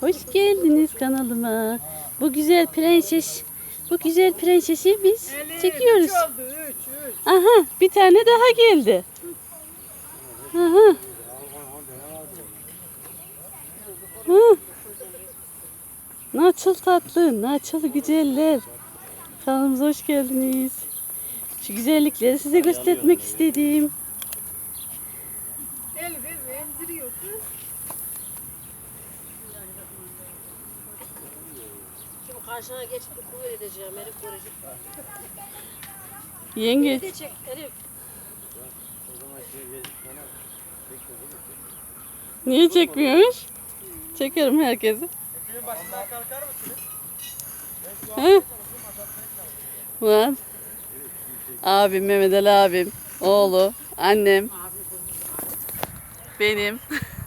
Hoş geldiniz kanalıma. Bu güzel prenses, bu güzel prensesi biz çekiyoruz. Üç oldu, üç, üç. Aha, bir tane daha geldi. Aha. Hı. Naçıl tatlı, naçıl güzeller. Kanalımıza hoş geldiniz. Şu güzellikleri size göstermek istedim. Elif'i emziriyor kız. Karşına geçip bir kuvvet edeceğim. Elif görecek. Yenge, de çek Elif. niye çekmiyormuş? Çekerim herkesi. He? Var. Abim, Mehmet Ali abim, oğlu, annem, benim.